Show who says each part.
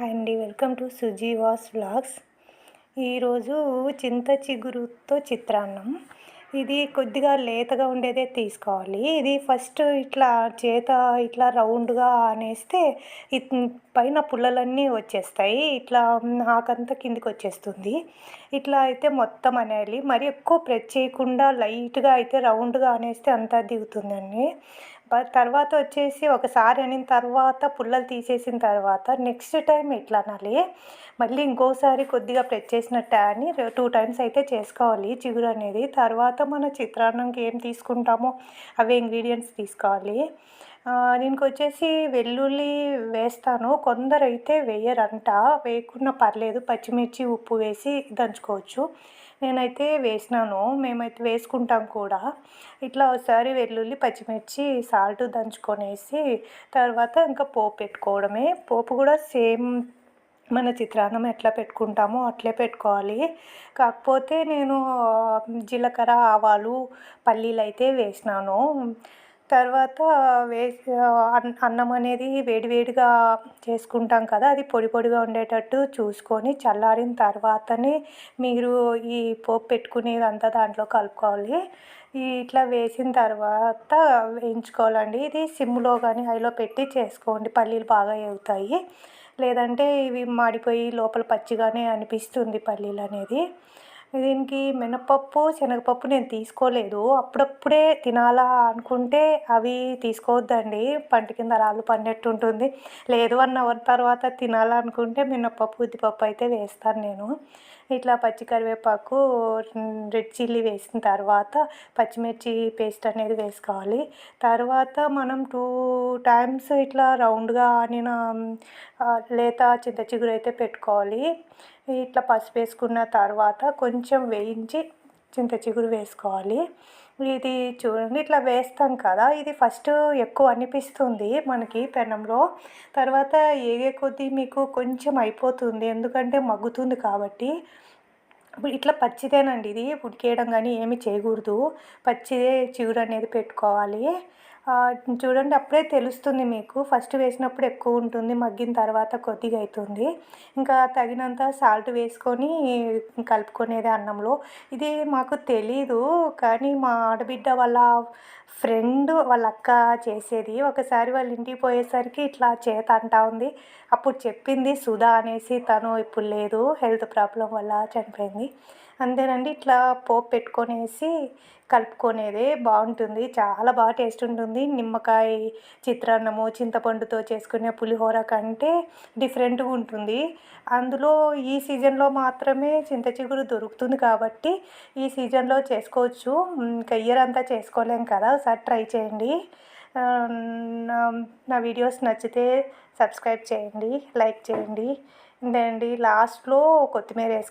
Speaker 1: Hi అండి. Welcome to సుజీవాస్ vlogs. ఈరోజు చింత చిగురుతో చిత్రాన్నం ఇది కొద్దిగా లేతగా ఉండేదే తీసుకోవాలి. ఇది ఫస్ట్ ఇట్లా చేత ఇట్లా రౌండ్గా అనేస్తే పైన పుల్లలన్నీ వచ్చేస్తాయి. ఇట్లా ఆకంతా కిందికి వచ్చేస్తుంది. ఇట్లా అయితే మొత్తం అనేయాలి. మరి ఎక్కువ ప్రెస్ చేయకుండా లైట్గా అయితే రౌండ్గా అనేస్తే అంతా దిగుతుందండి. తర్వాత వచ్చేసి ఒకసారి అనిన తర్వాత పుల్లలు తీసేసిన తర్వాత నెక్స్ట్ టైం ఎట్లా అనాలి? మళ్ళీ ఇంకోసారి కొద్దిగా ప్రెస్ చేసినట్టు అని టూ టైమ్స్ అయితే చేసుకోవాలి. చిగురు అనేది. తర్వాత మన చిత్రాన్నంకి ఏం తీసుకుంటామో అవే ఇంగ్రీడియంట్స్ తీసుకోవాలి. దీనికి వచ్చేసి వెల్లుల్లి వేస్తాను. కొందరు అయితే వేయరంట. వేయకుండా పర్లేదు. పచ్చిమిర్చి ఉప్పు వేసి దంచుకోవచ్చు. నేనైతే వేసినాను. మేమైతే వేసుకుంటాం కూడా. ఇట్లా ఒకసారి వెల్లుల్లి పచ్చిమిర్చి సాల్ట్ దంచుకొనేసి తర్వాత ఇంకా పోపు పెట్టుకోవడమే. పోపు కూడా సేమ్ మన చిత్రాన్నం ఎట్లా పెట్టుకుంటామో అట్లే పెట్టుకోవాలి. కాకపోతే నేను జీలకర్ర ఆవాలు పల్లీలు అయితే వేసినాను. తర్వాత వేసి అన్నం అనేది వేడివేడిగా చేసుకుంటాం కదా అది పొడి పొడిగా ఉండేటట్టు చూసుకొని చల్లారిన తర్వాతనే మీరు ఈ పోపు పెట్టుకునేదంతా దాంట్లో కలుపుకోవాలి. ఇట్లా వేసిన తర్వాత వేయించుకోవాలండి. ఇది సిమ్లో కానీ హైలో పెట్టి చేసుకోండి. పల్లీలు బాగా ఎగుతాయి. లేదంటే ఇవి మాడిపోయి లోపల పచ్చిగానే అనిపిస్తుంది పల్లీలు అనేది. దీనికి మినపప్పు శనగపప్పు నేను తీసుకోలేదు. అప్పుడప్పుడే తినాలా అనుకుంటే అవి తీసుకోవద్దండి. పంట కింద రాళ్ళు పడినట్టు ఉంటుంది. లేదు వన్ అవర్ తర్వాత తినాలనుకుంటే మినపప్పు ఉద్దిపప్పు అయితే వేస్తాను నేను. ఇట్లా పచ్చి కరివేపాకు రెడ్ చిల్లీ వేసిన తర్వాత పచ్చిమిర్చి పేస్ట్ అనేది వేసుకోవాలి. తర్వాత మనం టూ టైమ్స్ ఇట్లా రౌండ్గా ఆనిన లేత చింత చిగురు అయితే పెట్టుకోవాలి. ఇట్లా పసుపు వేసుకున్న తర్వాత కొంచెం వేయించి చింత చిగురు వేసుకోవాలి. ఇది చూడండి ఇట్లా వేస్తాం కదా. ఇది ఫస్ట్ ఎక్కువ అనిపిస్తుంది మనకి పెనంలో. తర్వాత ఏగే కొద్దీ మీకు కొంచెం అయిపోతుంది ఎందుకంటే మగ్గుతుంది కాబట్టి. ఇప్పుడు ఇట్లా పచ్చిదేనండి ఇది ఉడికేయడం కానీ ఏమి చేయకూడదు. పచ్చిదే చిగురు అనేది పెట్టుకోవాలి. చూడండి అప్పుడే తెలుస్తుంది మీకు. ఫస్ట్ వేసినప్పుడు ఎక్కువ ఉంటుంది మగ్గిన తర్వాత కొద్దిగా అవుతుంది ఇంకా తగినంత సాల్ట్ వేసుకొని కలుపుకునేది అన్నంలో. ఇది మాకు తెలీదు కానీ మా ఆడబిడ్డ వాళ్ళ ఫ్రెండ్ వాళ్ళ అక్క చేసేది. ఒకసారి వాళ్ళ ఇంటికి పోయేసరికి ఇట్లా చేత అంటా ఉంది. అప్పుడు చెప్పింది సుధా అనేసి తను ఇప్పుడు లేదు హెల్త్ ప్రాబ్లం వల్ల చనిపోయింది. అంతేనండి ఇట్లా పోపు పెట్టుకొనేసి కలుపుకునేదే బాగుంటుంది. చాలా బాగా టేస్ట్ ఉంటుంది. నిమ్మకాయ చిత్రాన్నము చింతపండుతో చేసుకునే పులిహోర కంటే డిఫరెంట్గా ఉంటుంది. అందులో ఈ సీజన్లో మాత్రమే చింత చిగురు దొరుకుతుంది కాబట్టి ఈ సీజన్లో చేసుకోవచ్చు. ఇంకా ఇయర్ అంతా చేసుకోలేం కదా. ఒకసారి ట్రై చేయండి. నా వీడియోస్ నచ్చితే సబ్స్క్రైబ్ చేయండి లైక్ చేయండి. ఇందండి లాస్ట్లో కొత్తిమీర వేసుకో